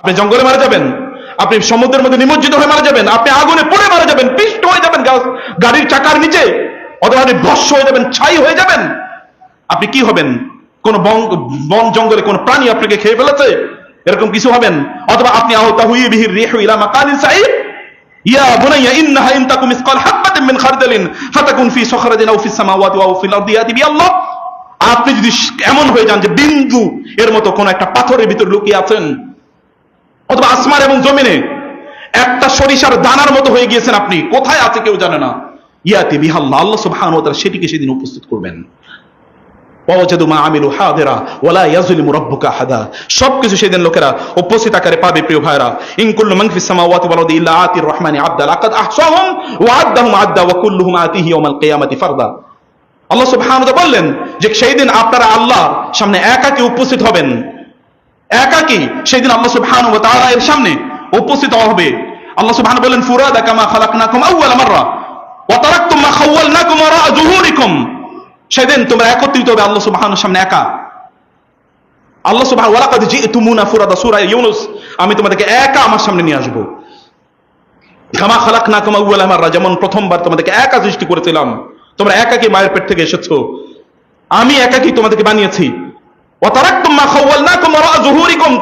আপনি জঙ্গলে মারা যাবেন। আপনি সমুদ্রের মধ্যে নিমজ্জিত হয়ে মারা যাবেন। আপনি আগুনে পড়ে মারা যাবেন, পিষ্ট হয়ে যাবেন গাড়ির চাকার নিচে। অথবা আপনি ভস্য হয়ে যাবেন, ছাই হয়ে যাবেন। আপনি কি হবেন? কোন বন জঙ্গলে কোন প্রাণী আপনাকে খেয়ে ফেলেছে? এরকম কিছু হবেন? অথবা আপনি আহত হুই বিহির রিহু ইলা মাকানিন সাইদ ইয়া বুনাইয়া ইন্নাহা ইন তাকুম মিসকাল হাববাতিন মিন খারদালিন ফাতাকুন ফি সখরাতিন আও ফিস সামাওয়াতি ওয়া ফিল আরদি ইয়াতি বিআল্লাহ আপনি যদি এমন হয়ে যান যে বিন্দু এর মতো কোন একটা পাথরের ভিতর লুকিয়ে আছেন অথবা আসমান এবং জমিনে একটা সরিষার দানার মতো হয়ে গিয়েছেন আপনি। কোথায় আছে কেউ জানে না। ইয়াতি বিহাল্লাহ আল্লাহ সুবহানাহু ওয়া তাআলা সেটিকে সেদিন উপস্থিত করবেন। সবকিছু সেদিন লোকেরা উপস্থিত আকারে পাবে, প্রিয় ভাইরা ইন কুল্লু মান ফিস সামাওয়াতি ওয়াল আরদি ইল্লা আতির রহমানি আবদা লাকাদ আহসাহুম ওয়া আদ্দাহুম আদ্দা ওয়া কুল্লুহুম আতিহি কিয়ামাতি ফারদা। আল্লাহ সুবহানাহু বললেন যে, সেই দিন আপনারা আল্লাহর সামনে একাকী উপস্থিত হবেন। একাকী সেই দিন আল্লাহ সুবহানাহু ওয়া তাআলা এর সামনে উপস্থিত হবে। আল্লাহ সুবহানাহু বললেন ফুরাদা কামা খালাকনাকুম আউওয়ালা মাররা ওয়া তারাকতুম মা খাওয়ালনাকুম ওয়ারা যুহুরিকুম সেদিন তোমরা একত্রিত হবে আল্লাহ সুবহানাহুর সামনে একা। আল্লাহ সুবহান জিতুমুনা সূরা ইউনুস, আমি তোমাদেরকে একা আমার সামনে নিয়ে আসব। কামা খালাকনাকুম আউওয়ালা মাররা, যেমন প্রথমবার তোমাদেরকে একা সৃষ্টি করেছিলাম, তোমরা একাকী মায়ের পেট থেকে এসেছ। আমি একাকী তোমাদেরকে বানিয়েছি।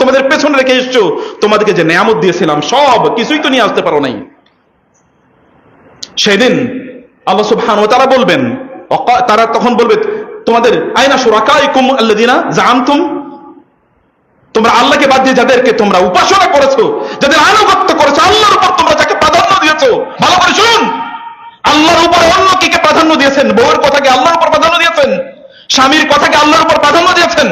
তোমাদের পেছনে রেখে এসেছ। তোমাদেরকে যে দিয়েছিলাম, সব কিছুই তো নিয়ে আসতে পারো নাই। সেদিন আল্লাহ সুবহানাহু ওয়া তাআলা বলবেন তারা তখন বলবে, তোমাদের শুরাকাইকুম আল্লাযিনা জাআমতুম? তোমরা আল্লাহকে বাদ দিয়ে যাদেরকে তোমরা উপাসনা করেছ, যাদের আনুগত্য করেছ, আল্লাহর উপর তোমরা যাকে প্রাধান্য দিয়েছ, ভালো করে শুনুন। আল্লাহর উপর অন্য কে প্রাধান্য দিয়েছেন? বউয়ের কথাকে আল্লাহর উপর প্রাধান্য দিয়েছেন? স্বামীর কথাকে আল্লাহর উপর প্রাধান্য দিয়েছেন।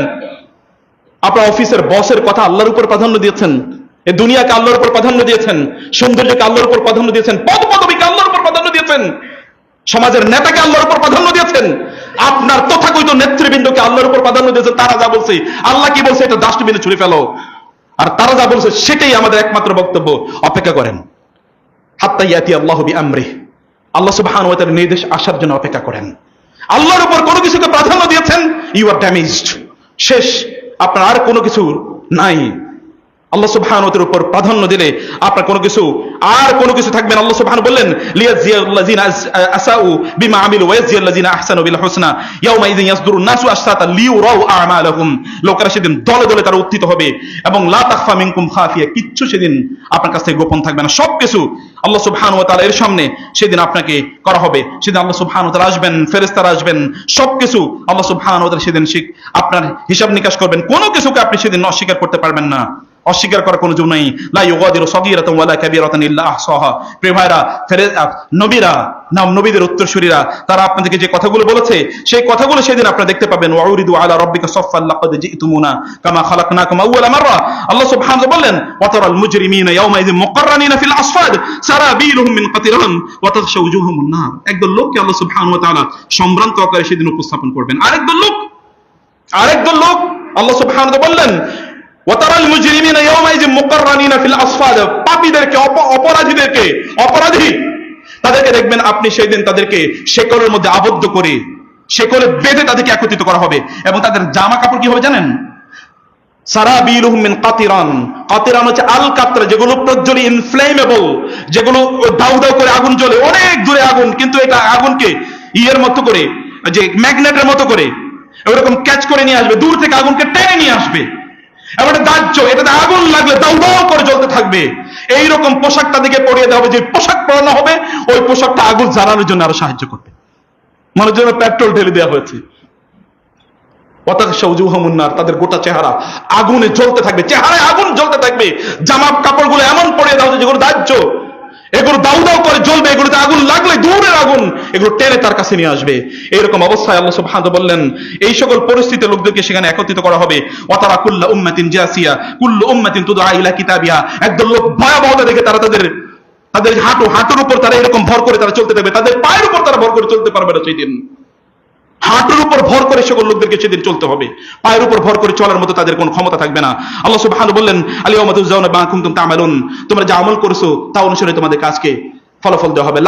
আপনার অফিসের বসের কথা আল্লাহর উপর প্রাধান্য দিয়েছেন। এ দুনিয়াকে আল্লাহর উপর প্রাধান্য দিয়েছেন। সৌন্দর্যকে আল্লাহর উপর প্রাধান্য দিয়েছেন। পদ পদবীকে আল্লাহর উপর প্রাধান্য দিয়েছেন। সমাজের নেতাকে আল্লাহর উপর প্রাধান্য দিয়েছেন। আপনার তথাকথিত নেতৃবৃন্দকে আল্লাহর উপর প্রাধান্য দিয়েছেন তারা যা বলছে, আল্লাহ কি বলছে, এটা ডাস্টবিনে ছুড়ে ফেলো। আর তারা যা বলছে, সেটাই আমাদের একমাত্র বক্তব্য। অপেক্ষা করেন। হাত্তা ইয়াতি আল্লাহ আমরি আল্লাহ তাআলার নির্দেশ আসার জন্য অপেক্ষা করেন। আল্লাহর উপর কোনো কিছুকে প্রাধান্য দিয়েছেন ইউ আর ড্যামেজড শেষ, আপনার আর কোনো কিছু নাই। আল্লাহ সুবহানাহু উপর প্রাধান্য দিলে আপনার কোনো কিছু, আর কোনো কিছু থাকবে না। আল্লাহ সুবহানাহু বললেন লোকেরা সেদিন দলে দলে তারা উত্থিত হবে এবং খাফিয়া, কিচ্ছু সেদিন আপনার কাছ থেকে গোপন থাকবে না। আল্লাহ এর সামনে সেদিন আপনাকে করা হবে। সেদিন আল্লাহ আসবেন, ফেরেশতারা আসবেন, সবকিছু আল্লাহ সুবহানাহু সেদিন আপনার হিসাব নিকাশ করবেন। কোনো কিছুকে আপনি সেদিন অস্বীকার করতে পারবেন না। অস্বীকার করার কোনো জন্য নেই। লা ইউগাদিরু সগীরাতান ওয়ালা কাবীরাতান ইল্লা আহসাহা। প্রিয় ভাইরা নবীরা, নাম নবীদের উত্তরসূরিরা, তারা আপনাদেরকে যে কথাগুলো বলেছে, সেই কথাগুলো সেদিন আপনারা দেখতে পাবেন। ওয়াউরিদু আলা রাব্বিকা সাফফান লাকাদ জিতুমুনা কামা খালাকনাকুম আউওয়ালা মাররা। আল্লাহ সুবহানাহু বললেন, ওয়াতারাল মুজরিমিনা ইয়াওমাইযিন মুকাররানিনা ফিল আসফাদ সারাবিলুহুম মিন কাতিরান ওয়া তাগশা উজুহুমুন নার। একদল লোককে আল্লাহ সুবহানাহু ওয়া তাআলা সম্ভ্রান্ত আকারে সেদিন উপস্থাপন করবেন। আরেকদল লোক আরেকদল লোক, আল্লাহ সুবহানাহু ওয়া বললেন ওয়াতারাল মুজরিমিনা ইয়াওমাইযিন মুকাররানিনা ফিল অপরাধীদেরকে, অপরাধী, তাদেরকে দেখবেন আপনি সেই দিন তাদেরকে শেকলের মধ্যে আবদ্ধ করে শেকলে বেঁধে তাদেরকে একত্রিত করা হবে এবং তাদের জামা কাপড় কি হবে জানেন? কাতিরান। কাতিরান হচ্ছে আল কাতরা যেগুলো প্রজ্বলি ইনফ্লেমেবল যেগুলো দাউ দাউ করে আগুন জ্বলে, অনেক দূরে আগুন, কিন্তু এটা আগুনকে ইয়ের মতো করে, যে ম্যাগনেটের মতো করে, ওরকম ক্যাচ করে নিয়ে আসবে, দূর থেকে আগুনকে টেনে নিয়ে আসবে। দাহ্য, এটাতে আগুন লাগলে দাউ দাউ করে জ্বলতে থাকবে। পোশাক তাদেরকে পরিয়ে দেওয়া হবে, যে পোশাক পরানো হবে, ওই পোশাকটা আগুন জ্বালানোর জন্য আরও সাহায্য করবে। মানুষ জন্য পেট্রোল ঢেলে দেওয়া হয়েছে। মুন্নার তাদের গোটা চেহারা আগুনে জ্বলতে থাকবে, চেহারায় আগুন জ্বলতে থাকবে। জামা কাপড়গুলো এমন পরিয়ে দেওয়া হয়েছে যেগুলো দাহ্য। এগুলো দাউ দাউ করে জ্বলবে, এগুলোতে আগুন লাগলে দূরের আগুন এগুলো টেনে তার কাছে নিয়ে আসবে। এরকম অবস্থায় আল্লাহ সুবহানাহু বললেন, এই সকল পরিস্থিতিতে লোকদেরকে সেখানে একত্রিত করা হবে। ওয়াতারা কুল্লা উম্মাতিন জাসিয়া, কুল্লু উম্মাতিন তুদআ ইলা কিতাবিহা। একদল লোক ভয়াবহতা দেখে তারা তাদের তাদের হাঁটু, হাঁটুর উপর তারা এরকম ভর করে তারা চলতে থাকবে, তাদের পায়ের উপর তারা ভর করে চলতে পারবে না সেই দিন। হাঁটুর উপর ভর করে সকল লোকদেরকে সেদিন চলতে হবে। পায়ের উপর ভর করে চলার মতো তাদের কোনো ক্ষমতা থাকবে না। আল্লাহ সুবহানাহু বললেন আলিয়াউমা তুজাউনা মা কুনতুম তা'মালুন। তোমরা যা আমল করছ তা অনুসারে তোমাদের কাজকে ফলাফল দেওয়া হবে।